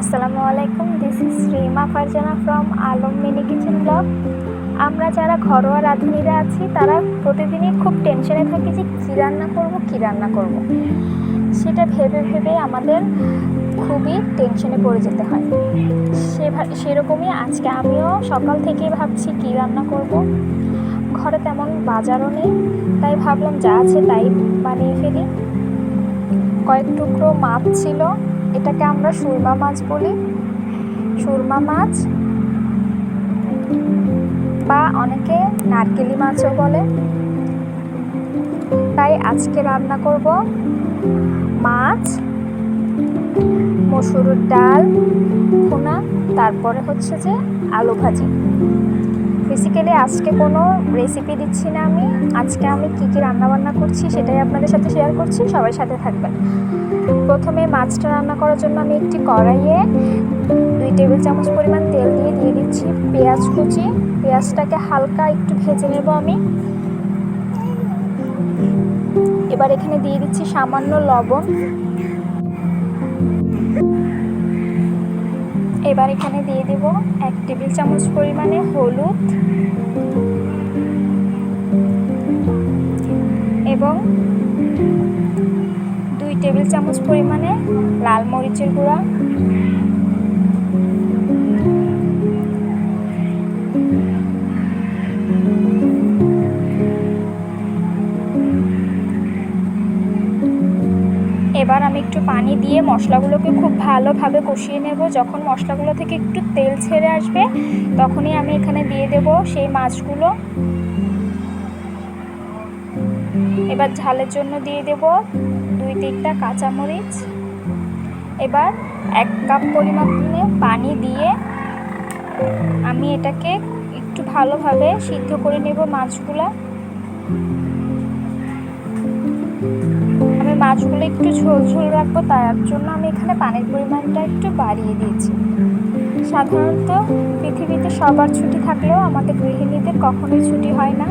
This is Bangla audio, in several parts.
আসসালামু আলাইকুম this is Rima Farzana from Alam mini kitchen blog আমরা যারা ঘরোয়া রাঁধুনিরা আছি, তারা প্রতিদিনই খুব টেনশনে থাকি যে কী রান্না করব, কী রান্না করব। সেটা ভেবে ভেবে আমাদের খুবই টেনশনে পড়ে যেতে হয় সে সেরকমই আজকে আমিও সকাল থেকেই ভাবছি কী রান্না করব। ঘরে তেমন বাজারও নেই, তাই ভাবলাম যা আছে তাই বানিয়ে ফেলি কয়েক টুকরো মাছ ছিল এটাকে আমরা সুরমা মাছ বলি। সুরমা মাছ বা অনেকে নারকেলি মাছও বলে। তাই আজকে রান্না করব মাছ, মসুর ডাল ভুনা তারপরে হচ্ছে যে আলু ভাজি। বেসিক্যালি আজকে কোনো রেসিপি দিচ্ছি না আমি। আজকে আমি কী কী রান্নাবান্না করছি সেটাই আপনাদের সাথে শেয়ার করছি। সবাই সাথে থাকবেন। প্রথমে মাছটা রান্না করার জন্য আমি একটি কড়াইয়ে দুই টেবিল চামচ পরিমাণ তেল দিয়ে দিয়ে দিচ্ছি পেঁয়াজ কুচি। পেঁয়াজটাকে হালকা একটু ভেজে নেব আমি। এবার এখানে দিয়ে দিচ্ছি সামান্য লবণ। এবার এখানে দিয়ে দেব এক টেবিল চামচ পরিমাণে হলুদ। এবং দুই টেবিল চামচ পরিমাণে লাল মরিচের গুঁড়া। এবার আমি একটু পানি দিয়ে মশলাগুলোকে খুব ভালোভাবে কষিয়ে নেব। যখন মশলাগুলো থেকে একটু তেল ছেড়ে আসবে, তখনই আমি এখানে দিয়ে দেব সেই মাছগুলো। এবার ঝালের জন্য দিয়ে দেব দুই তিনটা কাঁচামরিচ। এবার এক কাপ পরিমাণে পানি দিয়ে আমি এটাকে একটু ভালোভাবে সিদ্ধ করে নেব মাছগুলা। মাছগুলো একটু ঝোল ঝোল রাখব, তার জন্য আমি এখানে পানির পরিমাণটা একটু বাড়িয়ে দিয়েছি। সাধারণত পৃথিবীতে সবার ছুটি থাকলেও আমাদের গৃহিণীদের কখনোই ছুটি হয় না।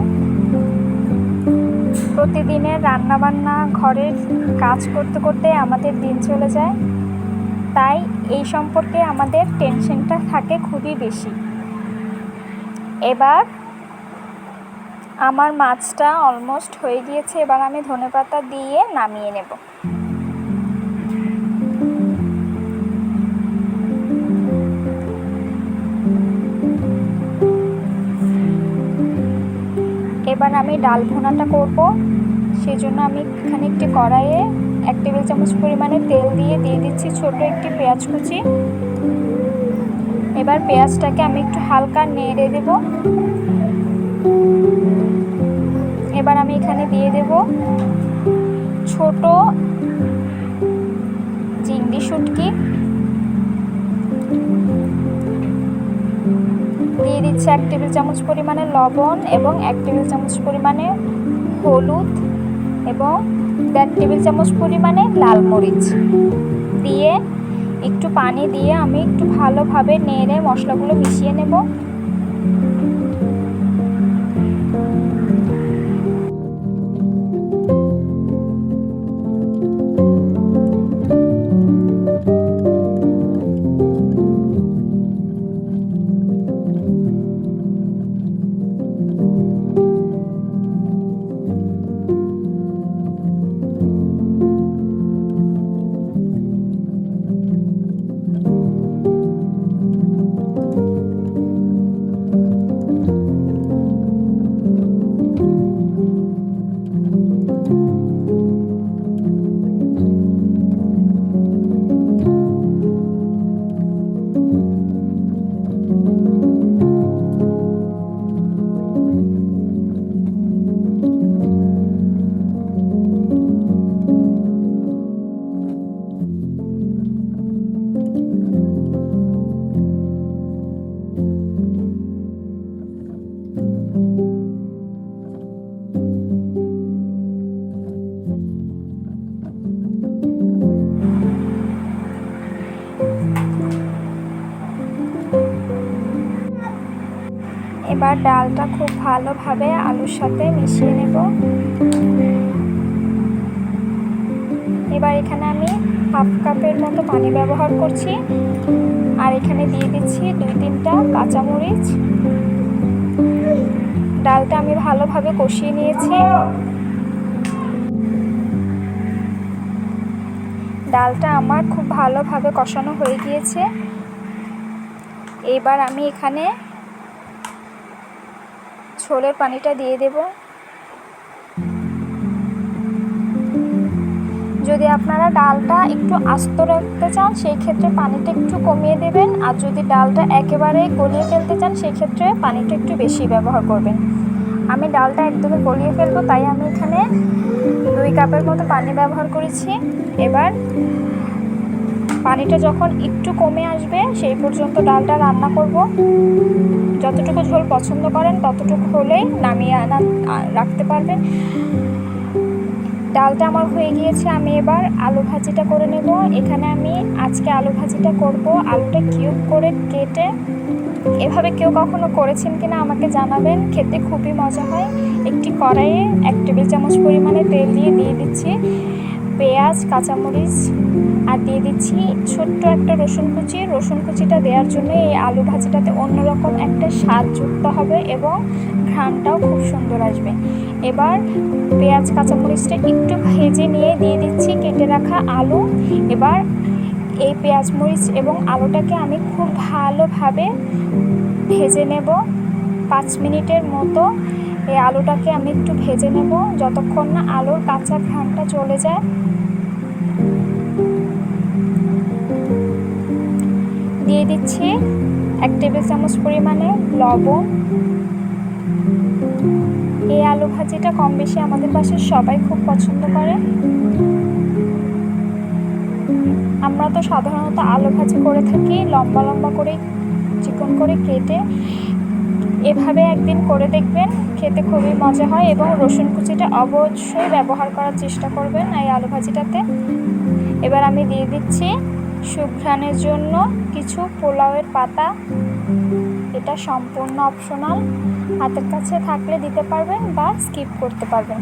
প্রতিদিনের রান্নাবান্না, ঘরের কাজ করতে করতে আমাদের দিন চলে যায়। তাই এই সম্পর্কে আমাদের টেনশনটা থাকে খুবই বেশি। এবার আমার মাছটা অলমোস্ট হয়ে গিয়েছে, এবার আমি ধনেপাতা দিয়ে নামিয়ে নেব। এবার আমি ডাল ভুনাটা করব। সেজন্য আমি এখানে একটি কড়াইয়ে এক টেবিল চামচ পরিমাণে তেল দিয়ে দিয়ে দিচ্ছি ছোট একটি পেঁয়াজ কুচি। এবার পেঁয়াজটাকে আমি একটু হালকা নেড়ে দেব। এবার আমি এখানে দিয়ে দেব ছোট চিংড়ি শুটকি। দিয়ে দিচ্ছি এক টেবিল চামচ পরিমাণে লবণ এবং এক টেবিল চামচ পরিমাণে হলুদ এবং দেড় টেবিল চামচ পরিমাণে লাল মরিচ। দিয়ে একটু পানি দিয়ে আমি একটু ভালোভাবে নেড়ে মশলাগুলো মিশিয়ে নেব। এবার ডালটা খুব ভালোভাবে আলুর সাথে মিশিয়ে নেব। এবার এখানে আমি হাফ কাপের মতো পানি ব্যবহার করছি। আর এখানে দিয়ে দিচ্ছি দুই তিনটা কাঁচামরিচ। ডালটা আমি ভালোভাবে কষিয়ে নিয়েছি। ডালটা আমার খুব ভালোভাবে কষানো হয়ে গিয়েছে। এবার আমি এখানে ছোলের পানিটা দিয়ে দেব। যদি আপনারা ডালটা একটু আস্ত রাখতে চান সেই ক্ষেত্রে পানিটা একটু কমিয়ে দেবেন। আর যদি ডালটা একেবারে গলিয়ে ফেলতে চান সেই ক্ষেত্রে পানিটা একটু বেশি ব্যবহার করবেন। আমি ডালটা একদমই গলিয়ে ফেলব, তাই আমি এখানে দুই কাপের মতো পানি ব্যবহার করেছি। এবার পানিটা যখন একটু কমে আসবে, সেই পর্যন্ত ডালটা রান্না করব। যতটুকু ঝোল পছন্দ করেন, ততটুকু হলেই নামিয়ে আনা রাখতে পারবেন। ডালটা আমার হয়ে গিয়েছে, আমি এবার আলু ভাজিটা করে নেব। এখানে আমি আজকে আলু ভাজিটা করব। আলুটা কিউব করে কেটে, এভাবে কেউ কখনো করেছেন কিনা আমাকে জানাবেন। খেতে খুবই মজা হয়। একটি কড়াইয়ে এক টেবিল চামচ পরিমাণে তেল দিয়ে দিয়ে দিচ্ছি। পেঁয়াজ, কাঁচামরিচ, আর দিয়ে দিচ্ছি ছোট্ট একটা রসুন কুচি। রসুন কুচিটা দেওয়ার জন্য এই আলু ভাজিটাতে অন্যরকম একটা স্বাদ যুক্ত হবে এবং ঘ্রাণটাও খুব সুন্দর আসবে। এবার পেঁয়াজ, কাঁচামরিচটা একটু ভেজে নিয়ে দিয়ে দিচ্ছি কেটে রাখা আলু। এবার এই পেঁয়াজ, মরিচ এবং আলুটাকে আমি খুব ভালোভাবে ভেজে নেব। পাঁচ মিনিটের মতো এই আলুটাকে আমি একটু ভেজে নেব। যতক্ষণ না আলুর কাঁচা ঘ্রাণটা চলে যায়। দিয়ে দিচ্ছি এক টেবিল চামচ পরিমাণে লবণ। এই আলু ভাজিটা কম বেশি আমাদের বাসায় সবাই খুব পছন্দ করে। আমরা তো সাধারণত আলু ভাজি করে থাকি, লম্বা লম্বা করে, চিকন করে কেটে। এভাবে একদিন করে দেখবেন খেতে খুবই মজা হয় এবং রসুন কুচিটা অবশ্যই ব্যবহার করার চেষ্টা করবেন এই আলু ভাজিটাতে। এবার আমি দিয়ে দিচ্ছি সুঘ্রাণের জন্য কিছু পোলাওয়ের পাতা। এটা সম্পূর্ণ অপশনাল হাতের কাছে থাকলে দিতে পারবেন বা স্কিপ করতে পারবেন।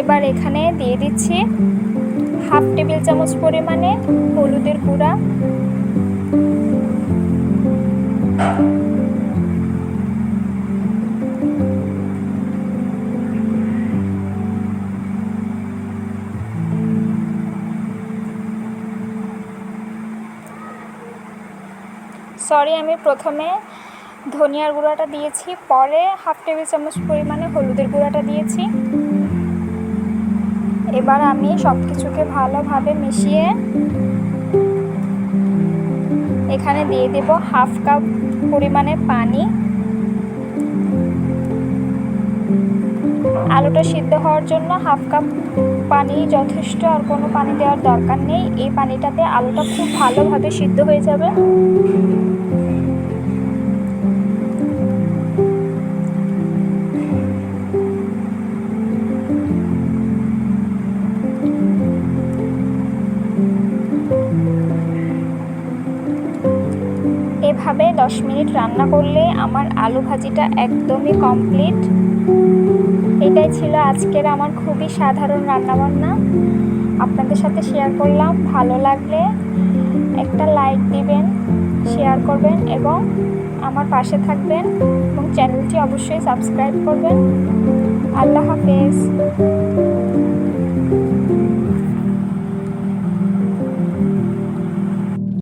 এবার এখানে দিয়ে দিচ্ছি হাফ টেবিল চামচ পরিমাণে হলুদের গুঁড়া। সরি আমি প্রথমে ধনিয়ার গুঁড়াটা দিয়েছি, পরে হাফ টেবিল চামচ পরিমাণে হলুদের গুঁড়াটা দিয়েছি। এবার আমি সব কিছুকে ভালোভাবে মিশিয়ে এখানে দিয়ে দেব হাফ কাপ পরিমাণে পানি। আলুটা সিদ্ধ হওয়ার জন্য হাফ কাপ পানি যথেষ্ট, আর কোনো পানি দেওয়ার দরকার নেই। এই পানিটাতে আলুটা খুব ভালোভাবে সিদ্ধ হয়ে যাবে। এভাবে দশ মিনিট রান্না করলে আমার আলু ভাজিটা একদমই কমপ্লিট এটাই ছিল আজকের আমার খুবই সাধারণ রান্নাবান্না। আপনাদের সাথে শেয়ার করলাম, ভালো লাগলে একটা লাইক দিবেন শেয়ার করবেন এবং আমার পাশে থাকবেন এবং চ্যানেলটি অবশ্যই সাবস্ক্রাইব করবেন।